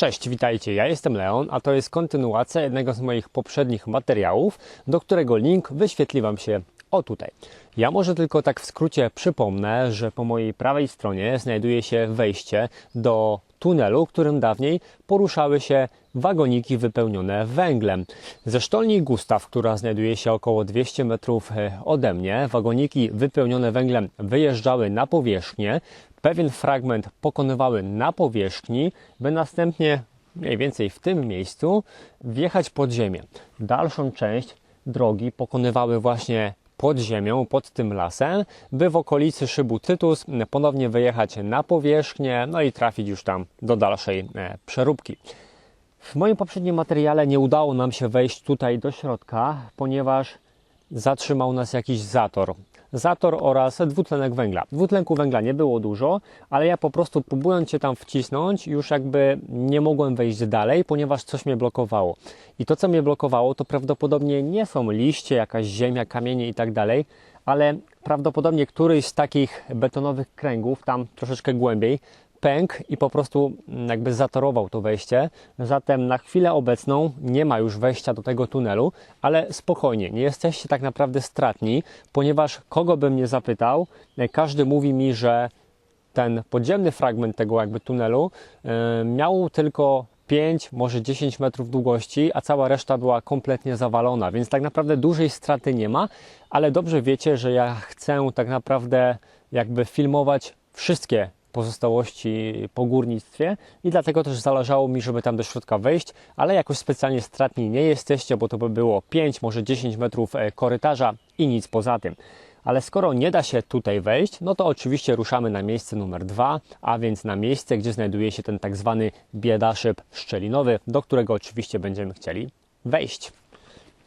Cześć, witajcie. Ja jestem Leon, a to jest kontynuacja jednego z moich poprzednich materiałów, do którego link wyświetli Wam się o tutaj. Ja może tylko tak w skrócie przypomnę, że po mojej prawej stronie znajduje się wejście do tunelu, którym dawniej poruszały się wagoniki wypełnione węglem. Ze sztolni Gustaw, która znajduje się około 200 metrów e, ode mnie, wagoniki wypełnione węglem wyjeżdżały na powierzchnię, pewien fragment pokonywały na powierzchni, by następnie mniej więcej w tym miejscu wjechać pod ziemię. Dalszą część drogi pokonywały właśnie pod ziemią, pod tym lasem, by w okolicy szybu Tytus ponownie wyjechać na powierzchnię, no i trafić już tam do dalszej e, przeróbki. W moim poprzednim materiale nie udało nam się wejść tutaj do środka, ponieważ zatrzymał nas jakiś zator. Zator oraz dwutlenek węgla. Dwutlenku węgla nie było dużo, ale ja po prostu próbując się tam wcisnąć, już jakby nie mogłem wejść dalej, ponieważ coś mnie blokowało. I to, co mnie blokowało, to prawdopodobnie nie są liście, jakaś ziemia, kamienie i tak dalej, ale prawdopodobnie któryś z takich betonowych kręgów, tam troszeczkę głębiej, pękł i po prostu jakby zatorował to wejście. Zatem na chwilę obecną nie ma już wejścia do tego tunelu, ale spokojnie, nie jesteście tak naprawdę stratni, ponieważ kogo bym nie zapytał, każdy mówi mi, że ten podziemny fragment tego jakby tunelu yy, miał tylko 5, może 10 metrów długości, a cała reszta była kompletnie zawalona, więc tak naprawdę dużej straty nie ma, ale dobrze wiecie, że ja chcę tak naprawdę jakby filmować wszystkie pozostałości po górnictwie i dlatego też zależało mi, żeby tam do środka wejść, ale jakoś specjalnie stratni nie jesteście, bo to by było 5, może 10 metrów e, korytarza i nic poza tym. Ale skoro nie da się tutaj wejść, no to oczywiście ruszamy na miejsce numer dwa, a więc na miejsce, gdzie znajduje się ten tak zwany biedaszyb szczelinowy, do którego oczywiście będziemy chcieli wejść.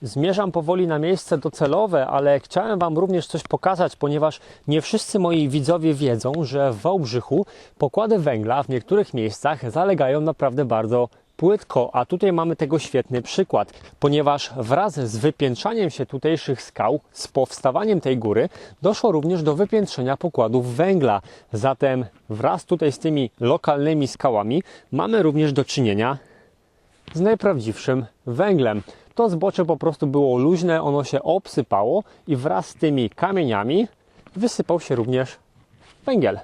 Zmierzam powoli na miejsce docelowe, ale chciałem Wam również coś pokazać, ponieważ nie wszyscy moi widzowie wiedzą, że w Wałbrzychu pokłady węgla w niektórych miejscach zalegają naprawdę bardzo płytko, a tutaj mamy tego świetny przykład, ponieważ wraz z wypiętrzaniem się tutejszych skał, z powstawaniem tej góry, doszło również do wypiętrzenia pokładów węgla. Zatem wraz tutaj z tymi lokalnymi skałami mamy również do czynienia z najprawdziwszym węglem. To zbocze po prostu było luźne, ono się obsypało i wraz z tymi kamieniami wysypał się również węgiel.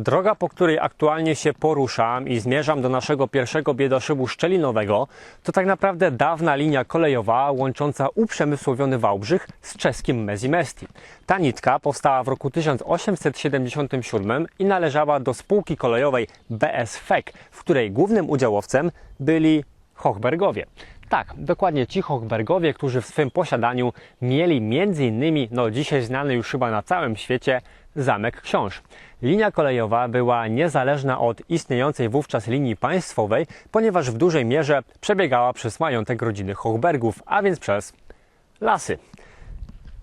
Droga, po której aktualnie się poruszam i zmierzam do naszego pierwszego biedoszybu szczelinowego, to tak naprawdę dawna linia kolejowa łącząca uprzemysłowiony Wałbrzych z czeskim Mezimesti. Ta nitka powstała w roku 1877 i należała do spółki kolejowej BS FEK, w której głównym udziałowcem byli Hochbergowie. Tak, dokładnie ci Hochbergowie, którzy w swym posiadaniu mieli m.in. no dzisiaj znany już chyba na całym świecie Zamek Książ. Linia kolejowa była niezależna od istniejącej wówczas linii państwowej, ponieważ w dużej mierze przebiegała przez majątek rodziny Hochbergów, a więc przez lasy.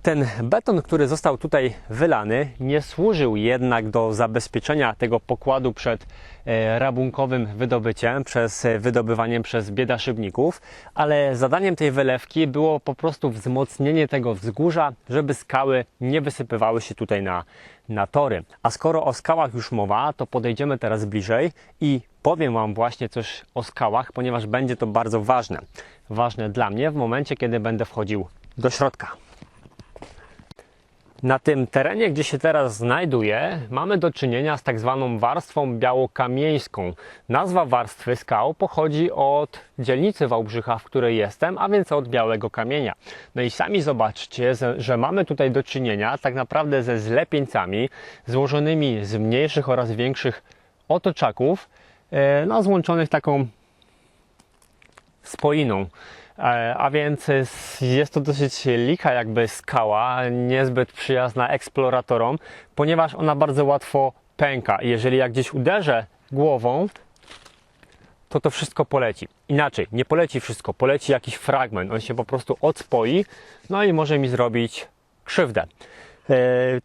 Ten beton, który został tutaj wylany, nie służył jednak do zabezpieczenia tego pokładu przed e, rabunkowym wydobyciem, przez e, wydobywaniem przez biedaszybników, ale zadaniem tej wylewki było po prostu wzmocnienie tego wzgórza, żeby skały nie wysypywały się tutaj na, na tory. A skoro o skałach już mowa, to podejdziemy teraz bliżej i powiem Wam właśnie coś o skałach, ponieważ będzie to bardzo ważne. Ważne dla mnie w momencie, kiedy będę wchodził do środka. Na tym terenie, gdzie się teraz znajduję, mamy do czynienia z tak zwaną warstwą białokamieńską. Nazwa warstwy skał pochodzi od dzielnicy Wałbrzycha, w której jestem, a więc od białego kamienia. No i sami zobaczcie, że mamy tutaj do czynienia tak naprawdę ze zlepieńcami złożonymi z mniejszych oraz większych otoczaków, e, no, złączonych taką spoiną. E, a więc jest to dosyć lika jakby skała, niezbyt przyjazna eksploratorom, ponieważ ona bardzo łatwo pęka. Jeżeli jak gdzieś uderzę głową, to to wszystko poleci. Inaczej, nie poleci wszystko, poleci jakiś fragment, on się po prostu odspoi, no i może mi zrobić krzywdę. E,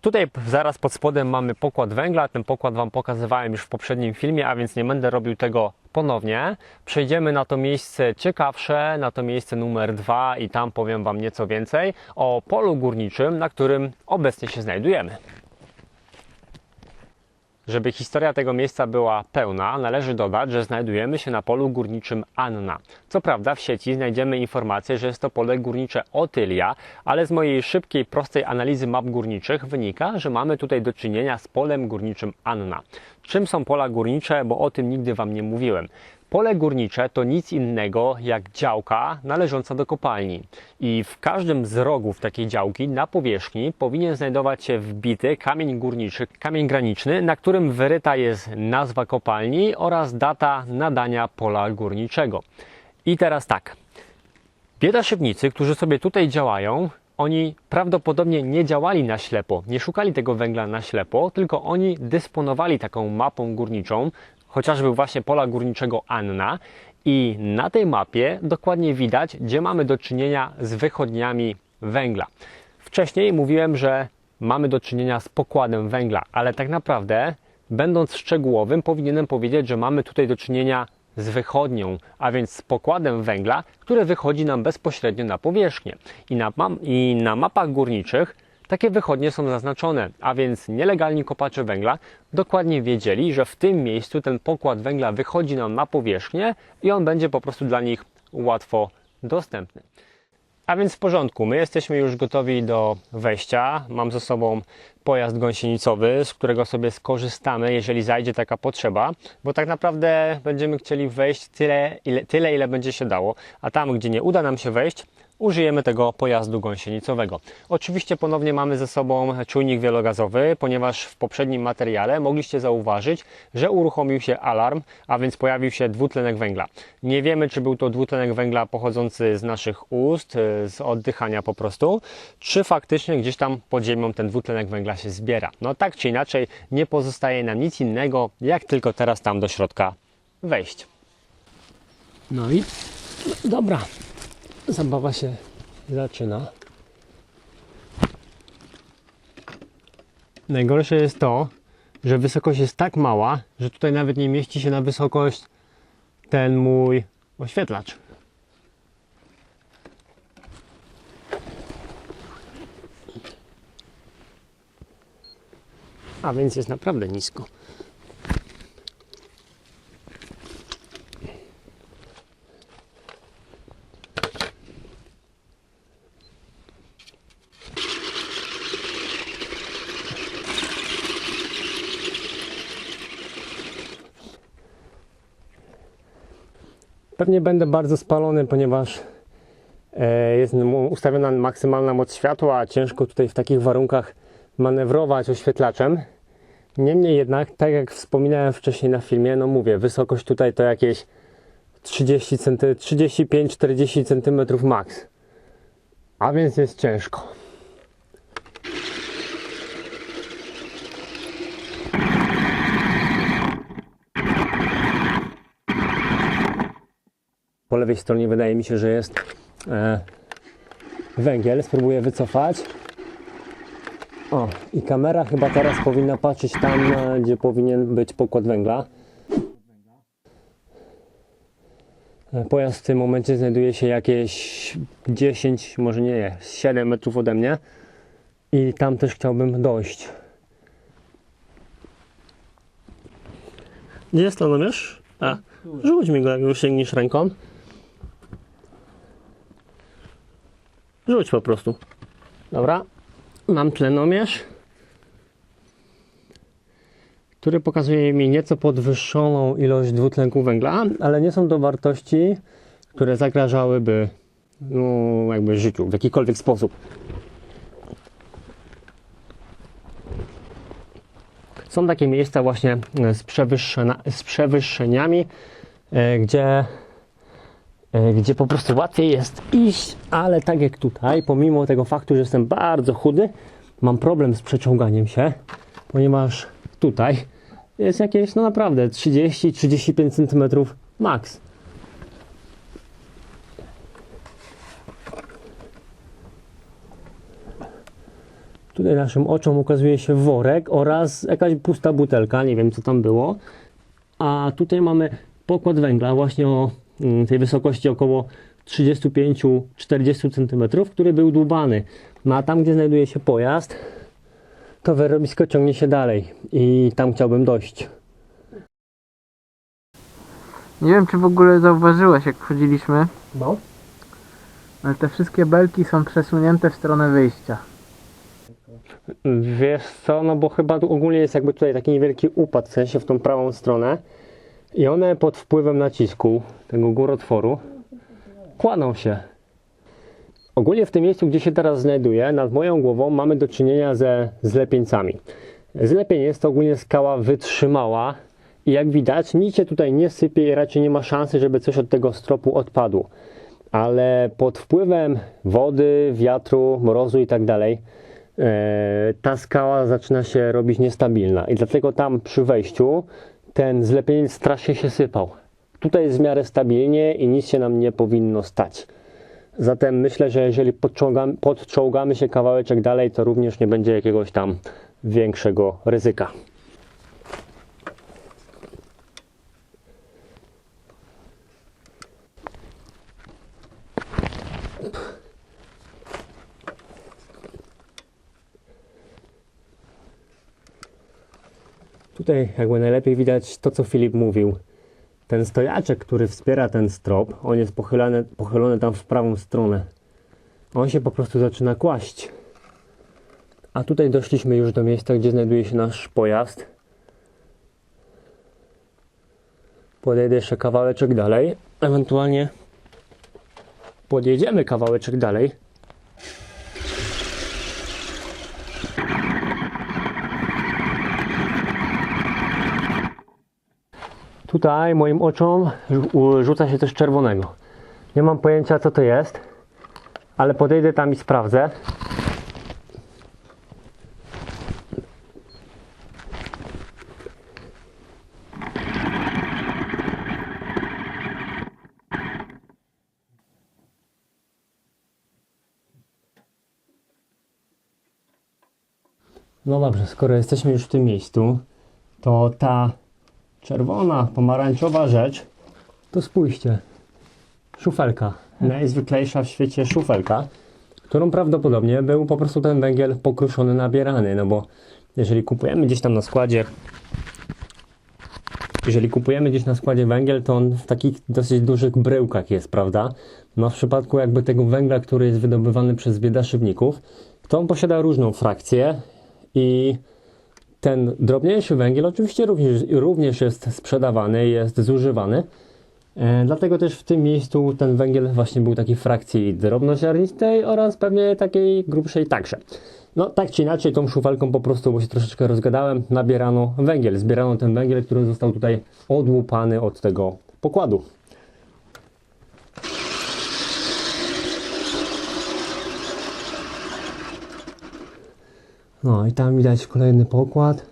Tutaj zaraz pod spodem mamy pokład węgla. Ten pokład Wam pokazywałem już w poprzednim filmie, a więc nie będę robił tego ponownie. Przejdziemy na to miejsce ciekawsze, na to miejsce numer dwa i tam powiem Wam nieco więcej o polu górniczym, na którym obecnie się znajdujemy. Żeby historia tego miejsca była pełna, należy dodać, że znajdujemy się na polu górniczym Anna. Co prawda w sieci znajdziemy informację, że jest to pole górnicze Otylia, ale z mojej szybkiej, prostej analizy map górniczych wynika, że mamy tutaj do czynienia z polem górniczym Anna. Czym są pola górnicze, bo o tym nigdy Wam nie mówiłem. Pole górnicze to nic innego jak działka należąca do kopalni. I w każdym z rogów takiej działki na powierzchni powinien znajdować się wbity kamień górniczy, kamień graniczny, na którym wyryta jest nazwa kopalni oraz data nadania pola górniczego. I teraz tak. Biedaszybnicy, którzy sobie tutaj działają, oni prawdopodobnie nie działali na ślepo, nie szukali tego węgla na ślepo, tylko oni dysponowali taką mapą górniczą, chociażby właśnie pola górniczego Anna i na tej mapie dokładnie widać, gdzie mamy do czynienia z wychodniami węgla. Wcześniej mówiłem, że mamy do czynienia z pokładem węgla, ale tak naprawdę, będąc szczegółowym, powinienem powiedzieć, że mamy tutaj do czynienia z wychodnią, a więc z pokładem węgla, który wychodzi nam bezpośrednio na powierzchnię. I na, i na mapach górniczych takie wychodnie są zaznaczone, a więc nielegalni kopacze węgla dokładnie wiedzieli, że w tym miejscu ten pokład węgla wychodzi nam na powierzchnię i on będzie po prostu dla nich łatwo dostępny. A więc w porządku, my jesteśmy już gotowi do wejścia. Mam ze sobą pojazd gąsienicowy, z którego sobie skorzystamy, jeżeli zajdzie taka potrzeba, bo tak naprawdę będziemy chcieli wejść tyle, ile, tyle, ile będzie się dało, a tam, gdzie nie uda nam się wejść, użyjemy tego pojazdu gąsienicowego. Oczywiście ponownie mamy ze sobą czujnik wielogazowy, ponieważ w poprzednim materiale mogliście zauważyć, że uruchomił się alarm, a więc pojawił się dwutlenek węgla. Nie wiemy, czy był to dwutlenek węgla pochodzący z naszych ust, y, z oddychania po prostu, czy faktycznie gdzieś tam pod ziemią ten dwutlenek węgla się zbiera. No tak czy inaczej, nie pozostaje nam nic innego, jak tylko teraz tam do środka wejść. No i dobra, zabawa się zaczyna. Najgorsze jest to, że wysokość jest tak mała, że tutaj nawet nie mieści się na wysokość ten mój oświetlacz. A więc jest naprawdę nisko. Pewnie będę bardzo spalony, ponieważ e, jest ustawiona maksymalna moc światła, a ciężko tutaj w takich warunkach manewrować oświetlaczem. Niemniej jednak, tak jak wspominałem wcześniej na filmie, no mówię, wysokość tutaj to jakieś 30 centy, 35-40 cm max. A więc jest ciężko. Po lewej stronie wydaje mi się, że jest e, węgiel. Spróbuję wycofać. O, i kamera chyba teraz powinna patrzeć tam, e, gdzie powinien być pokład węgla. E, Pojazd w tym momencie znajduje się jakieś 10, może nie, 7 metrów ode mnie. I tam też chciałbym dojść. Gdzie jest tlenowiesz? A, rzuć mi go, jak już sięgniesz ręką. Rzuć po prostu. Dobra. Mam tlenomierz, który pokazuje mi nieco podwyższoną ilość dwutlenku węgla, ale nie są to wartości, które zagrażałyby no, jakby życiu w jakikolwiek sposób. Są takie miejsca właśnie z, z przewyższeniami, e, gdzie gdzie po prostu łatwiej jest iść, ale tak jak tutaj, pomimo tego faktu, że jestem bardzo chudy, mam problem z przeciąganiem się, ponieważ tutaj jest jakieś, no naprawdę, 30-35 cm max. Tutaj naszym oczom ukazuje się worek oraz jakaś pusta butelka, nie wiem co tam było. A tutaj mamy pokład węgla właśnie o tej wysokości około 35-40 cm, który był dłubany. No a tam, gdzie znajduje się pojazd, to wyrobisko ciągnie się dalej i tam chciałbym dojść. Nie wiem, czy w ogóle zauważyłeś, jak wchodziliśmy, No. ale te wszystkie belki są przesunięte w stronę wyjścia. Wiesz co, no bo chyba tu ogólnie jest jakby tutaj taki niewielki upad, w sensie w tą prawą stronę i one pod wpływem nacisku tego górotworu kładą się. Ogólnie w tym miejscu, gdzie się teraz znajduję, nad moją głową mamy do czynienia ze zlepieńcami. Zlepień jest to ogólnie skała wytrzymała i jak widać nic się tutaj nie sypie i raczej nie ma szansy, żeby coś od tego stropu odpadło. Ale pod wpływem wody, wiatru, mrozu i tak dalej e, ta skała zaczyna się robić niestabilna i dlatego tam przy wejściu ten zlepieniec strasznie się sypał. Tutaj jest w miarę stabilnie i nic się nam nie powinno stać. Zatem myślę, że jeżeli podczołgamy, podczołgamy się kawałeczek dalej, to również nie będzie jakiegoś tam większego ryzyka. Tutaj jakby najlepiej widać to, co Filip mówił. Ten stojaczek, który wspiera ten strop, on jest pochylony, pochylony tam w prawą stronę. On się po prostu zaczyna kłaść. A tutaj doszliśmy już do miejsca, gdzie znajduje się nasz pojazd. Podejdę jeszcze kawałeczek dalej. Ewentualnie podjedziemy kawałeczek dalej. Tutaj moim oczom rzu- rzuca się coś czerwonego. Nie mam pojęcia co to jest, ale podejdę tam i sprawdzę. No dobrze, skoro jesteśmy już w tym miejscu, to ta czerwona, pomarańczowa rzecz, to spójrzcie. Szufelka. Najzwyklejsza w świecie szufelka, którą prawdopodobnie był po prostu ten węgiel pokruszony, nabierany, no bo jeżeli kupujemy gdzieś tam na składzie jeżeli kupujemy gdzieś na składzie węgiel, to on w takich dosyć dużych bryłkach jest, prawda? No w przypadku jakby tego węgla, który jest wydobywany przez biedaszywników, to on posiada różną frakcję i ten drobniejszy węgiel oczywiście również, również jest sprzedawany, jest zużywany. E, dlatego też w tym miejscu ten węgiel właśnie był takiej frakcji drobnoziarnistej oraz pewnie takiej grubszej także. No tak czy inaczej tą szufelką po prostu, bo się troszeczkę rozgadałem, nabierano węgiel. Zbierano ten węgiel, który został tutaj odłupany od tego pokładu. No i tam widać kolejny pokład.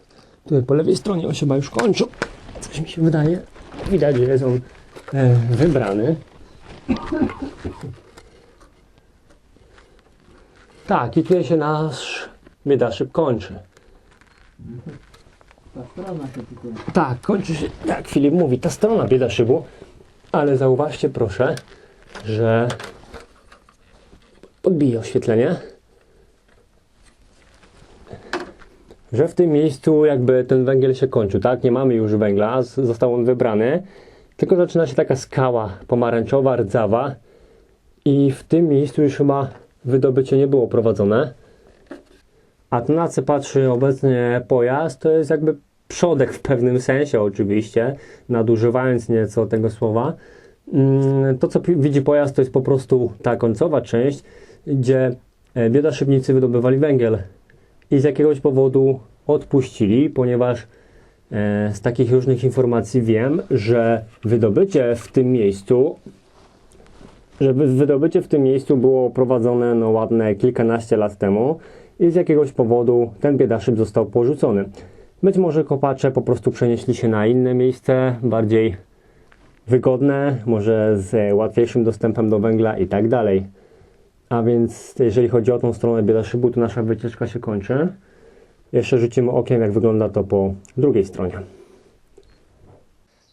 Tutaj po lewej stronie on się chyba już kończył. Coś mi się wydaje. Widać, że jest on e, wybrany. Tak, i tutaj się nasz biedaszyb kończy. Ta strona się tutaj. Tak, kończy się, jak Filip mówi, ta strona biedaszybu. Ale zauważcie proszę, że podbiję oświetlenie. Że w tym miejscu jakby ten węgiel się kończył, tak? Nie mamy już węgla, został on wybrany. Tylko zaczyna się taka skała pomarańczowa, rdzawa. I w tym miejscu już chyba wydobycie nie było prowadzone. A to na co patrzy obecnie pojazd, to jest jakby przodek w pewnym sensie oczywiście, nadużywając nieco tego słowa. Mm, To co widzi pojazd to jest po prostu ta końcowa część, gdzie e, biedaszybnicy wydobywali węgiel i z jakiegoś powodu odpuścili, ponieważ e, z takich różnych informacji wiem, że wydobycie w tym miejscu że wy- wydobycie w tym miejscu było prowadzone no ładne kilkanaście lat temu i z jakiegoś powodu ten biedaszyb został porzucony. Być może kopacze po prostu przenieśli się na inne miejsce, bardziej wygodne, może z e, łatwiejszym dostępem do węgla i tak dalej. A więc jeżeli chodzi o tą stronę Biedaszybu, to nasza wycieczka się kończy. Jeszcze rzucimy okiem, jak wygląda to po drugiej stronie.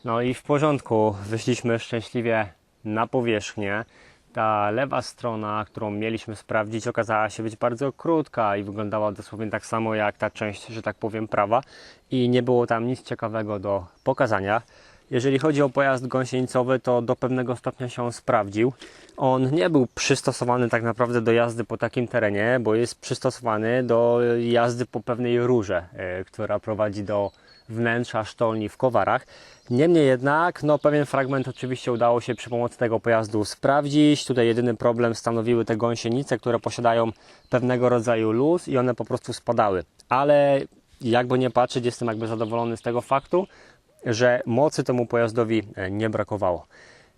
No i w porządku, wyszliśmy szczęśliwie na powierzchnię. Ta lewa strona, którą mieliśmy sprawdzić, okazała się być bardzo krótka i wyglądała dosłownie tak samo jak ta część, że tak powiem, prawa i nie było tam nic ciekawego do pokazania. Jeżeli chodzi o pojazd gąsienicowy, to do pewnego stopnia się on sprawdził. On nie był przystosowany tak naprawdę do jazdy po takim terenie, bo jest przystosowany do jazdy po pewnej rurze, e, która prowadzi do wnętrza sztolni w Kowarach. Niemniej jednak, no pewien fragment oczywiście udało się przy pomocy tego pojazdu sprawdzić. Tutaj jedyny problem stanowiły te gąsienice, które posiadają pewnego rodzaju luz i one po prostu spadały. Ale jakby nie patrzeć, jestem jakby zadowolony z tego faktu, że mocy temu pojazdowi e, nie brakowało.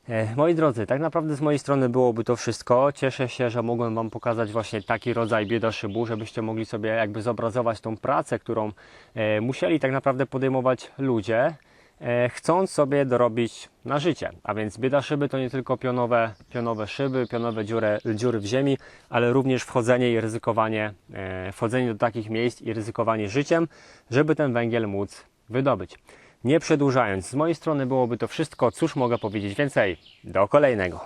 E, Moi drodzy, tak naprawdę z mojej strony byłoby to wszystko. Cieszę się, że mogłem Wam pokazać właśnie taki rodzaj biedaszybu, żebyście mogli sobie jakby zobrazować tą pracę, którą e, musieli tak naprawdę podejmować ludzie, chcąc sobie dorobić na życie. A więc biedaszyby to nie tylko pionowe, pionowe szyby, pionowe dziury, dziury w ziemi, ale również wchodzenie i ryzykowanie, wchodzenie do takich miejsc i ryzykowanie życiem, żeby ten węgiel móc wydobyć. Nie przedłużając, z mojej strony byłoby to wszystko. Cóż mogę powiedzieć więcej? Do kolejnego.